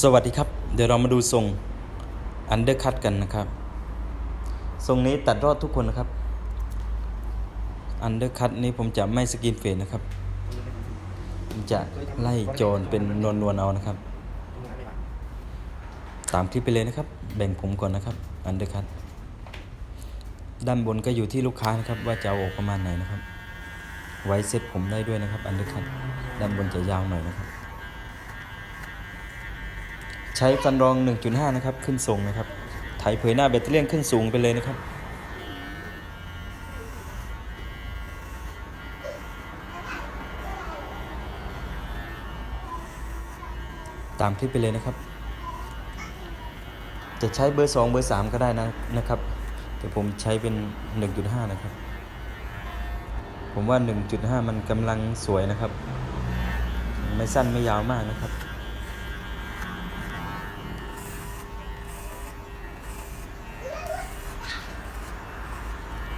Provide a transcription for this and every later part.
สวัสดีครับ เดี๋ยวเรามาดูทรงอันเดอร์คัตกันนะครับ ทรงนี้ตัดรอดทุกคนนะครับ อันเดอร์คัตนี้ผมจะไม่สกินเฟดนะครับ ผมจะไล่โจรเป็นนวลๆเอานะครับ ตามคลิปไปเลยนะครับ แบ่งผมก่อนนะครับ อันเดอร์คัตด้านบนก็อยู่ที่ลูกค้านะครับ ว่าจะเอาออกประมาณไหนนะครับ ไว้เซ็ตผมได้ด้วยนะครับ อันเดอร์คัตด้านบนจะยาวหน่อยนะครับ ใช้ฟันรอง 1.5 นะครับ ขึ้นสูงนะครับ ไถเผยหน้าแบตเตอรี่ขึ้นสูงไปเลยนะครับ ตามคลิปไปเลยนะครับ จะใช้เบอร์ 2 เบอร์ 3 ก็ได้นะนะครับ แต่ผมใช้เป็น 1.5 นะครับ ผมว่า 1.5 มันกำลังสวยนะครับ ไม่สั้นไม่ยาวมากนะครับ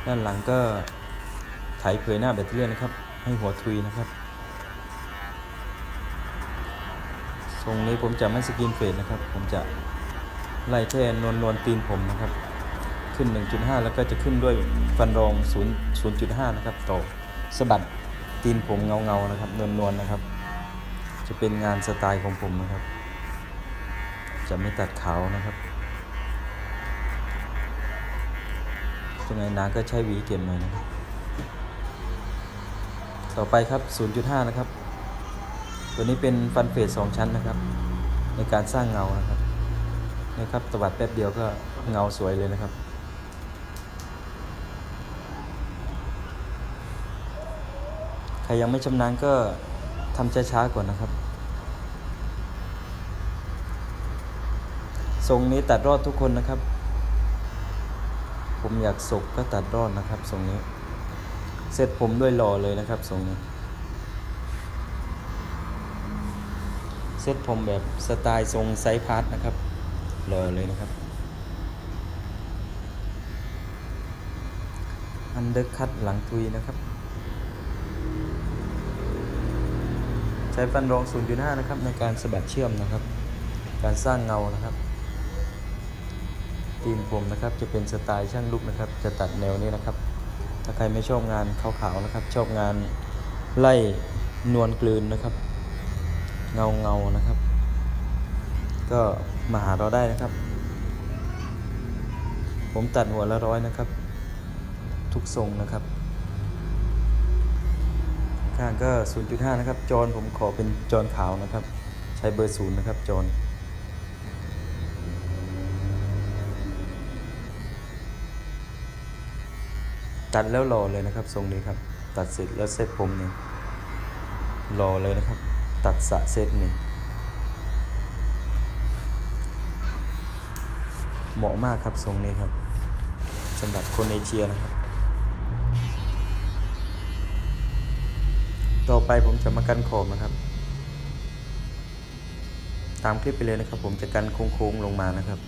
ด้านหลังก็ไถเผยหน้าแบตเตอรี่นะครับ ให้หัวทุยนะครับทรงนี้ผมจะไม่สกินเฟดนะครับ ผมจะไล่แค่นวลนวลตีนผมนะครับ ขึ้น 1.5 แล้วก็จะขึ้นด้วยฟันรอง 0 0.5 นะครับต่อสะบัดตีนผมเงาเงานะครับนวลนวลนะครับ จะเป็นงานสไตล์ของผมนะครับ จะไม่ตัดขาวนะครับ ตรงไหนหนาก็ใช้หวีเก็บหน่อยนะครับต่อไปครับ 0.5 นะครับ ตัวนี้เป็นฟันเฟสสองชั้นนะครับ ในการสร้างเงานะครับนี่ครับตวัดแป๊บเดียวก็เงาสวยเลยนะครับ ใครยังไม่ชำนาญก็ทำช้าๆก่อนนะครับ ทรงนี้ตัดรอดทุกคนนะครับ ผมอยากศกก็ตัดรอดนะครับทรงนี้ เสร็จผมด้วยหล่อเลยนะครับทรงนี้ เซตผมแบบสไตล์ทรงไซส์พาร์ทนะครับหล่อเลยนะครับ อันเดอร์คัตหลังทุยนะครับ ใช้ฟันรอง 0.5 นะครับในการสะบัดเชื่อมนะครับ การสร้างเงานะครับ ตีนผมนะครับจะเป็นสไตล์ช่างลูกนะครับ จะตัดแนวนี้นะครับ ถ้าใครไม่ชอบงานขาวๆนะครับ ชอบงานไล่นวลกลืนนะครับ เงาเงานะครับ ก็มาหาเราได้นะครับ ผมตัดหัวละร้อยนะครับ ทุกทรงนะครับ ข้างก็ 0.5 นะครับ จอนผมขอเป็นจอนขาวนะครับ ใช้เบอร์ศูนย์นะครับจอน ตัดแล้วรอเลยนะครับทรงนี้ครับ ตัดเสร็จแล้วเซตผมนี่รอเลยนะครับ ตัดสะเซตนี่เหมาะมากครับทรงนี้ครับสำหรับคนเอเชียนะครับ ต่อไปผมจะมากันขอบนะครับ ตามคลิปไปเลยนะครับ ผมจะกันโค้งๆลงมานะครับ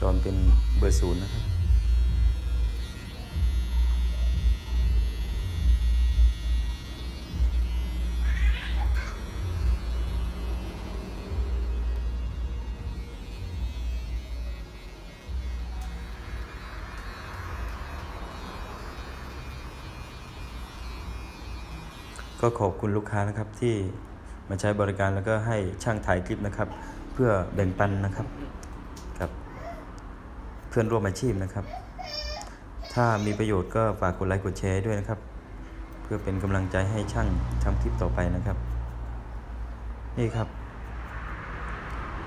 จอน เป็นเบอร์ศูนย์นะครับก็ขอบคุณลูกค้านะครับที่มาใช้บริการแล้วก็ให้ช่างถ่ายคลิปนะครับ เพื่อแบ่งปันนะครับ เพื่อนร่วมอาชีพนะครับ ถ้ามีประโยชน์ก็ฝากกดไลค์กดแชร์ด้วยนะครับ เพื่อเป็นกำลังใจให้ช่างทำคลิปต่อไปนะครับ นี่ครับ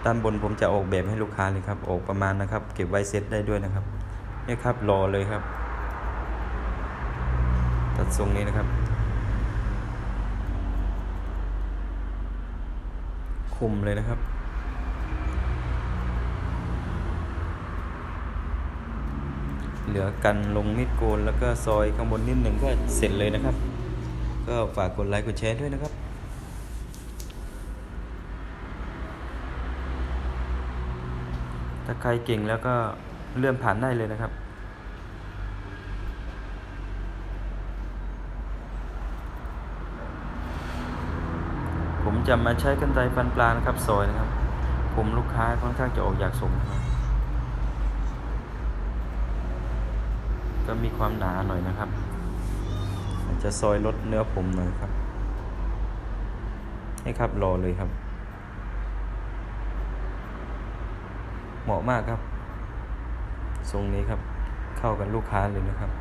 ด้านบนผมจะออกแบบให้ลูกค้าเลยครับ ออกประมาณนะครับ เก็บไว้เซตได้ด้วยนะครับ นี่ครับรอเลยครับ ตัดทรงนี้นะครับคุมเลยนะครับ เหลือกันลงมิดโกนแล้วก็ซอยข้างบนนิดหนึ่งก็เสร็จเลยนะครับ ก็ฝากกดไลค์กดแชร์ด้วยนะครับถ้าใครเก่งแล้วก็เลื่อนผ่านได้เลยนะครับ ผมจะมาใช้กันไกรฟันปลานะครับซอยนะครับ ผมลูกค้าค่อนข้างจะออกอยากสมครับ ก็มีความหนาหน่อยนะครับ อาจจะซอยลดเนื้อผมหน่อยครับให้ครับรอเลยครับ เหมาะมากครับ ทรงนี้ครับ เข้ากันลูกค้าเลยนะครับ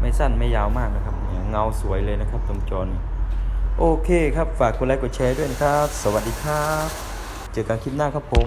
ไม่สั้นไม่ยาวมากนะครับเนี่ยเงาสวยเลยนะครับตรงจอนี่โอเคครับ ฝากกดไลค์กดแชร์ด้วยนะครับ สวัสดีครับ เจอกันคลิปหน้าครับผม